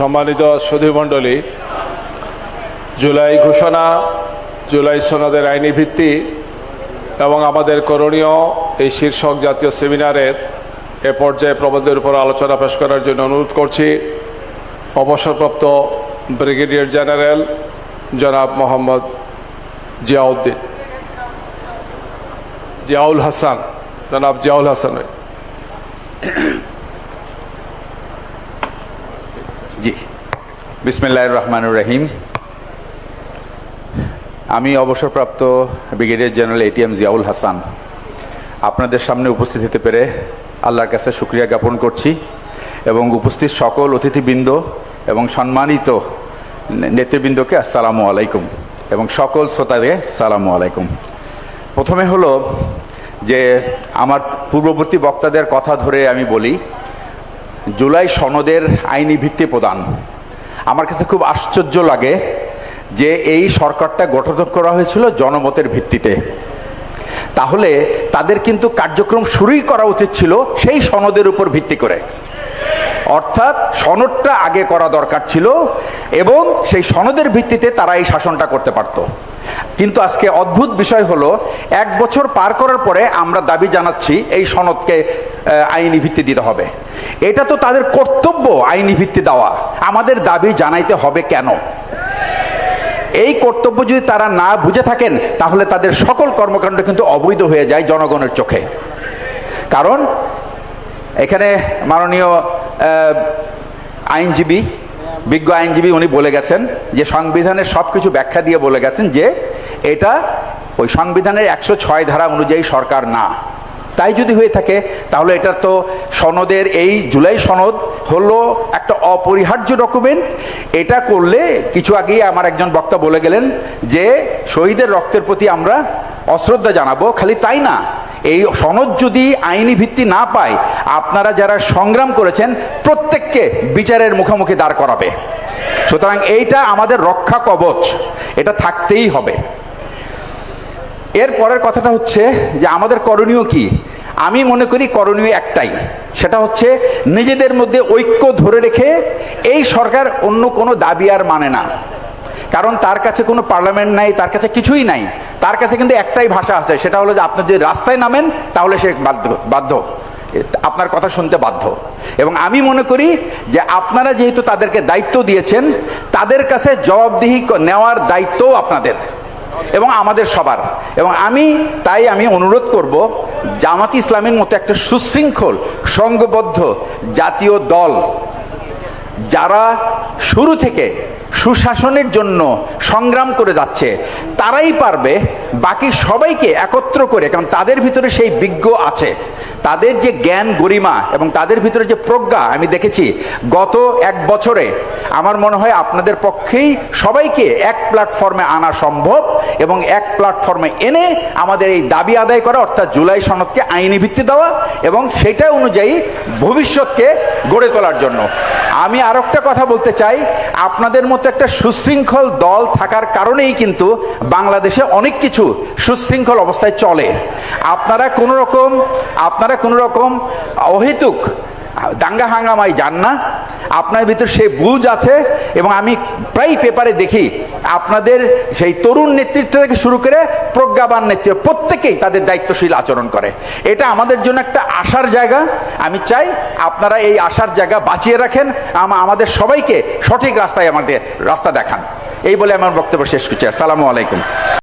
সম্মানিত সুধীমণ্ডলী, জুলাই ঘোষণা, জুলাই সনদের আইনি ভিত্তি এবং আমাদের করণীয় এই শীর্ষক জাতীয় সেমিনারের এ পর্যায়ে প্রবন্ধের উপর আলোচনা পেশ করার জন্য অনুরোধ করছি। অবসরপ্রাপ্ত ব্রিগেডিয়ার জেনারেল জনাব মোহাম্মদ জিয়াউদ্দিন। জিয়াউল হাসান, জনাব জিয়াউল হাসান। বিসমিল্লাহ রহমানুর রহিম। আমি অবসরপ্রাপ্ত brigadier general ATM Ziaul Hasan. আপনাদের সামনে উপস্থিত হতে পেরে আল্লাহর কাছে শুক্রিয়া জ্ঞাপন করছি এবং উপস্থিত সকল অতিথিবৃন্দ এবং সম্মানিত নেতৃবৃন্দকে আসসালামু আলাইকুম এবং সকল শ্রোতাকে সালামু আলাইকুম। প্রথমে হলো যে আমার পূর্ববর্তী বক্তাদের কথা ধরে আমি বলি, জুলাই সনদের আইনি ভিত্তি প্রদান। আমার কাছে খুব আশ্চর্য লাগে যে এই সরকারটা গঠন করা হয়েছিল জনমতের ভিত্তিতে। তাহলে তাদের কিন্তু কার্যক্রম শুরুই করা উচিত ছিল সেই সনদের উপর ভিত্তি করে। অর্থাৎ সনদটা আগে করা দরকার ছিল এবং সেই সনদের ভিত্তিতে তারা এই শাসনটা করতে পারত। কিন্তু আজকে অদ্ভুত বিষয় হলো, এক বছর পার করার পরে আমরা দাবি জানাচ্ছি এই সনদকে আইনি ভিত্তি দিতে হবে। এটা তো তাদের কর্তব্য, আইনি ভিত্তি দেওয়া। আমাদের দাবি জানাইতে হবে কেন? এই কর্তব্য যদি তারা না বুঝে থাকেন, তাহলে তাদের সকল কর্মকাণ্ড কিন্তু অবৈধ হয়ে যায় জনগণের চোখে। কারণ, এখানে মাননীয় আইনজীবী, বিজ্ঞ আইনজীবী উনি বলে গেছেন যে সংবিধানের সব কিছু ব্যাখ্যা দিয়ে বলে গেছেন যে এটা ওই সংবিধানের একশো ছয় ধারা অনুযায়ী সরকার না। তাই যদি হয়ে থাকে, তাহলে এটা তো সনদের এই জুলাই সনদ হলো একটা অপরিহার্য ডকুমেন্ট এটা করলে কিছু আগেই আমার একজন বক্তা বলে গেলেন যে শহীদের রক্তের প্রতি আমরা অশ্রদ্ধা জানাব, খালি তাই না। এই সনদ যদি আইনি ভিত্তি না পায়, আপনারা যারা সংগ্রাম করেছেন, প্রত্যেককে বিচারের মুখোমুখি দাঁড় করাবে। সুতরাং এইটা আমাদের রক্ষা কবচ, এটা থাকতেই হবে। এর পরের কথাটা হচ্ছে যে আমাদের করণীয় কি? আমি মনে করি করণীয় একটাই, সেটা হচ্ছে নিজেদের মধ্যে ঐক্য ধরে রেখে এই সরকার অন্য কোনো দাবি আর মানে না। কারণ তার কাছে কোনো পার্লামেন্ট নাই, তার কাছে কিছুই নাই। তার কাছে কিন্তু একটাই ভাষা আছে, সেটা হলো যে আপনি যদি রাস্তায় নামেন, তাহলে সে বাধ্য বাধ্য। আপনার কথা শুনতে বাধ্য। এবং আমি মনে করি যে আপনারা যেহেতু তাদেরকে দায়িত্ব দিয়েছেন, তাদের কাছে জবাবদিহি নেওয়ার দায়িত্বও আপনাদের এবং আমাদের সবার। এবং আমি, তাই আমি অনুরোধ করব জামাত ইসলামের মতো একটা সুশৃঙ্খল, সংঘবদ্ধ জাতীয় দল যারা শুরু থেকে সুশাসনের জন্য সংগ্রাম করে যাচ্ছে, তারাই পারবে, বাকি সবাইকে একত্র করে, কারণ তাদের ভিতরে সেই বিজ্ঞ আছে। তাদের যে জ্ঞান গরিমা এবং তাদের ভিতরে যে প্রজ্ঞা, আমি দেখেছি গত এক বছরে আমার মনে হয় আপনাদের পক্ষেই সবাইকে এক প্ল্যাটফর্মে আনা সম্ভব এবং এক প্ল্যাটফর্মে এনে আমাদের এই দাবি আদায় করা, অর্থাৎ জুলাই সনদকে আইনি ভিত্তি দেওয়া এবং সেটা অনুযায়ী ভবিষ্যৎকে গড়ে তোলার জন্য। আমি আর একটা কথা বলতে চাই। আপনাদের মতো একটা সুশৃঙ্খল দল থাকার কারণেই কিন্তু বাংলাদেশে অনেক কিছু সুশৃঙ্খল অবস্থায় চলে। আপনারা কোনো রকম, আপনারা কোনো রকম অহেতুক দাঙ্গা হাঙ্গামায় যান না। আপনার ভিতর সেই বুঝ আছে এবং আমি প্রায় পেপারে দেখি আপনাদের সেই তরুণ নেতৃত্ব থেকে শুরু করে প্রজ্ঞাবান নেতৃত্ব, প্রত্যেকেই তাদের দায়িত্বশীল আচরণ করে। এটা আমাদের জন্য একটা আশার জায়গা। আমি চাই আপনারা এই আশার জায়গা বাঁচিয়ে রাখেন। আমাদের সবাইকে সঠিক রাস্তায় আমাদের রাস্তা দেখান। এই বলে আমার বক্তব্য শেষ করছি। আসসালামু আলাইকুম।